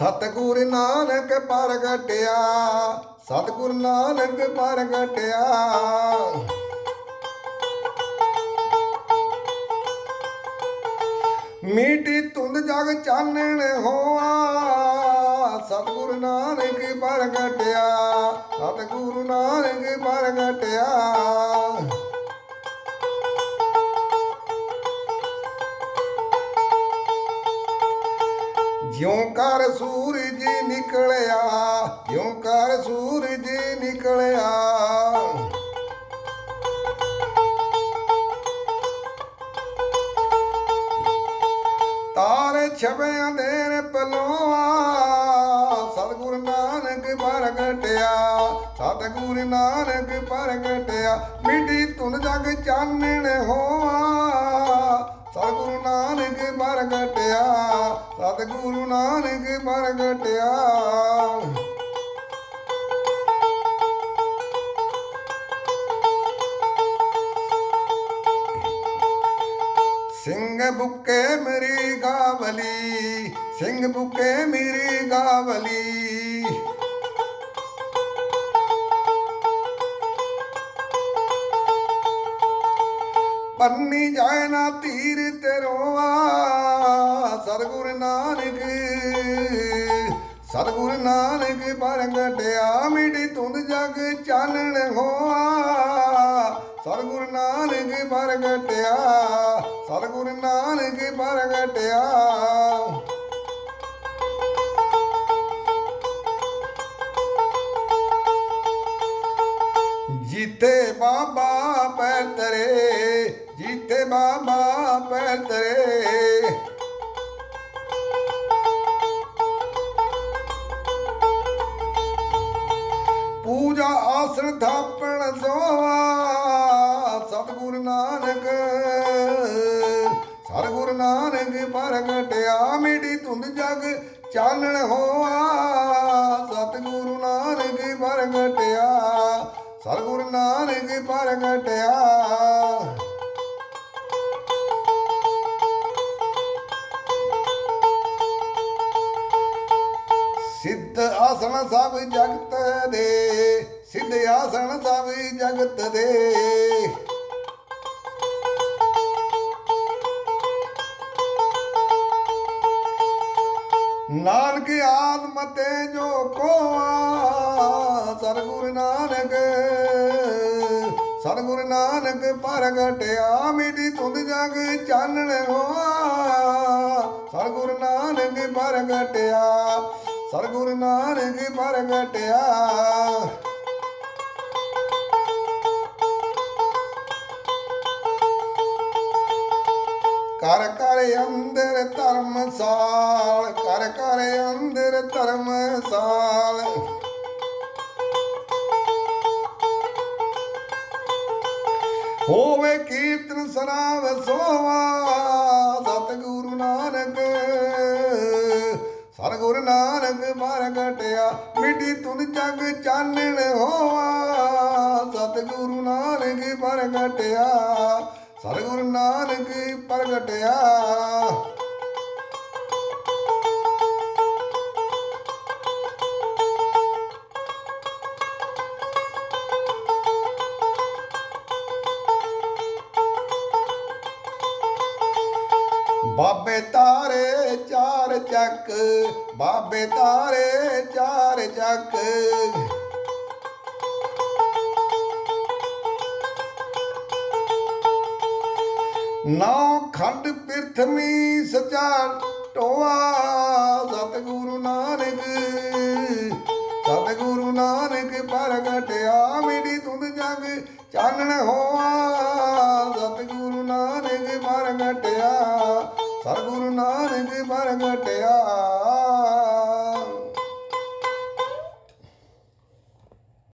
ਸਤਿਗੁਰ ਨਾਨਕ ਪ੍ਰਗਟਿਆ ਸਤਿਗੁਰ ਨਾਨਕ ਪ੍ਰਗਟਿਆ ਮੀਟੀ ਧੁੰਦ ਜਗ ਚਾਨਣ ਹੋਆ, ਸਤਿਗੁਰ ਨਾਨਕ ਪ੍ਰਗਟਿਆ ਸਤਿਗੁਰ ਨਾਨਕ ਪ੍ਰਗਟਿਆ ਜਿਉਂ ਕਰ ਸੂਰਜ ਨਿਕਲਿਆ ਜਿਉਂ ਕਰ ਸੂਰਜ ਨਿਕਲਿਆ। ਤਾਰੇ ਛਵੇ ਅੰਧੇਰੇ ਪਲੋਆ, ਸਤਿਗੁਰ ਨਾਨਕ ਪ੍ਰਗਟਿਆ, ਸਤਿਗੁਰ ਨਾਨਕ ਪ੍ਰਗਟਿਆ, ਮਿੱਟੀ ਧੁਨ ਜਗ ਚਾਨਣ ਹੋਆ। ਸਤਿਗੁਰੂ ਨਾਨਕ ਪ੍ਰਗਟਿਆ ਸਤਿਗੁਰੂ ਨਾਨਕ ਪ੍ਰਗਟਿਆ। ਸਿੰਘ ਬੁੱਕੇ ਮੇਰੀ ਗਾਵਲੀ ਸਿੰਘ ਬੁੱਕੇ ਮੇਰੀ ਗਾਵਲੀ। ਪੰਨੀ ਜਾਏ ਨਾ ਧੀਰ ਤੇਰੋਆ ਸਤਿਗੁਰ ਨਾਨਕ ਸਤਿਗੁਰ ਨਾਨਕ ਪ੍ਰਗਟਿਆ ਮਿੱਟੀ ਧੁੰਦ ਜਗ ਚਾਨਣ ਹੋਆ। ਸਤਿਗੁਰ ਨਾਨਕ ਪ੍ਰਗਟਿਆ ਸਤਿਗੁਰ ਨਾਨਕ ਪ੍ਰਗਟਿਆ ਜੀਤੇ ਬਾਬਾ ਜੀਤੇ ਬਾਬਾ ਪੈਰ ਤਰੇ। ਪੂਜਾ ਆਸਣ ਥਾਪਣ ਸੋਵਾ, ਸਤਿਗੁਰ ਨਾਨਕ ਸਤਿਗੁਰ ਨਾਨਕ ਪ੍ਰਗਟਿਆ ਮਿੱਟੀ ਧੁੰਦ ਜਗ ਚਾਨਣ ਹੋਆ, ਸਤਿਗੁਰੂ ਨਾਨਕ ਪ੍ਰਗਟਿਆ, ਸਤਿਗੁਰ ਨਾਨਕ ਪ੍ਰਗਟਿਆ। ਸਿੱਧ ਆਸਣ ਸਭ ਜਗਤ ਦੇ, ਸਿੱਧ ਆਸਣ ਸਭ ਜਗਤ ਦੇ। ਨਾਨਕ ਆਤਮ ਤੇ ਜੋ ਕੋਆ, ਸਤਿਗੁਰ ਨਾਨਕ ਸਤਿਗੁਰ ਨਾਨਕ ਪ੍ਰਗਟਿਆ, ਮਿੱਟੀ ਧੁੰਦ ਜਗ ਚਾਨਣ ਹੋਆ। ਸਤਿਗੁਰ ਨਾਨਕ ਪ੍ਰਗਟਿਆ ਸਤਿਗੁਰ ਨਾਨਕ ਪ੍ਰਗਟਿਆ। ਕਰ ਕਰ ਅੰਦਰ ਧਰਮਸਾਲ ਕਰ ਕਰ ਅੰਦਰ ਧਰਮਸਾਲ ਹੋਵੇ ਕੀਰਤਨ ਸਨਾਵ ਸੋਵਾ ਸਤਿਗੁਰੂ ਨਾਨਕ। ਸਤਿਗੁਰ ਨਾਨਕ ਪ੍ਰਗਟਿਆ ਮਿੱਟੀ ਧੁੰਦ ਜਗ ਚਾਨਣ ਹੋਵਾ ਸਤਿਗੁਰੂ ਨਾਨਕ ਪ੍ਰਗਟਿਆ ਸਤਿਗੁਰੂ ਨਾਨਕ ਪ੍ਰਗਟਿਆ ਬਾਬੇ ਤਾਰੇ ਚਾਰ ਚੱਕ, ਬਾਬੇ ਤਾਰੇ ਚਾਰ ਚੱਕ। ਨਾ ਖੰਡ ਪ੍ਰਿਥਵੀ ਸਚਾ ਟੋਆ ਸਤਿਗੁਰੂ ਨਾਨਕ। ਸਤਿਗੁਰੂ ਨਾਨਕ ਪ੍ਰਗਟਿਆ ਮੇਰੀ ਤੁਧ ਜਗ, ਚਾਨਣ ਹੋਆ। ਸਤਿਗੁਰੂ ਨਾਨਕ ਪ੍ਰਗਟਿਆ ਸਤਿਗੁਰੂ ਨਾਨਕ ਪ੍ਰਗਟਿਆ